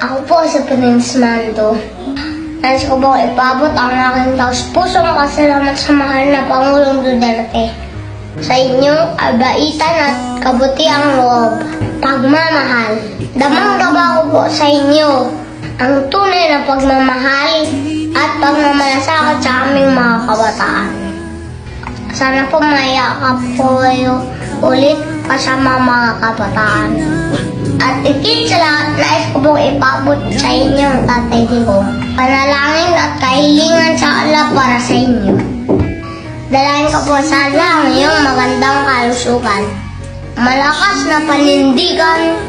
Ako po si Prince Mando. Nais ko po ipabot ang aking taos pusong pasalamat sa mahal na Pangulong Duterte. Sa inyong abaitan at kabutiang loob. Pagmamahal. Damang-dama ko po sa inyo ang tunay na pagmamahal at pagmamalasakot sa aming mga kabataan. Sana po mayakap po kayo ulit kasama mga kabataan. Ko ipabot sa inyo tatay ko. Panalangin at kahilingan sa Allah para sa inyo. Dalahin ko po sa Allah magandang kalusugan. Malakas na panindigan,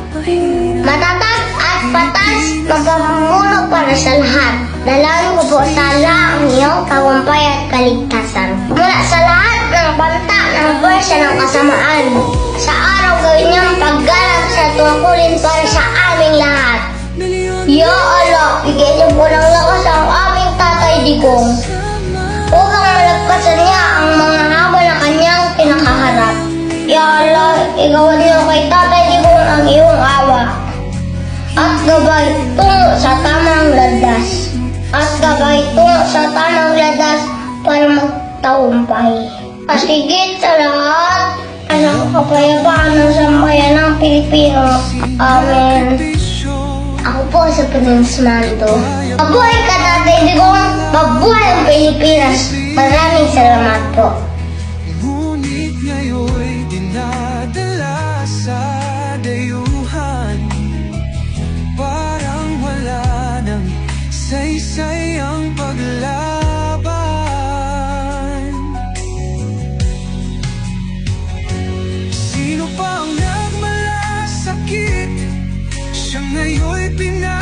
matatag at patas na pamumuno para sa lahat. Dalahin ko po sa Allah ang iyong tagumpay at kaligtasan. Mula sa lahat ng banta ng pwersa ng kasamaan. Digong upang malagpasan niya ang mga habol na kanyang kinakaharap. Ya Allah, igawan niyo kay tatay digong ang iyong awa at gabay tungo sa tamang landas. At gabay tungo sa tamang landas para magtagumpay. Pasigit sa lahat ang kapayapaan ng sambayan ng Pilipino. Amen. Ako po si Prince Mando. Mabuhay ka tatay digong, mabuhay ang Pilipinas. Maraming salamat po. Ngunit ngayon'y dinadala Parang wala nang saysay ang paglaban Sino pa ang nagmalasakit? Siya ngayon'y pinapahirap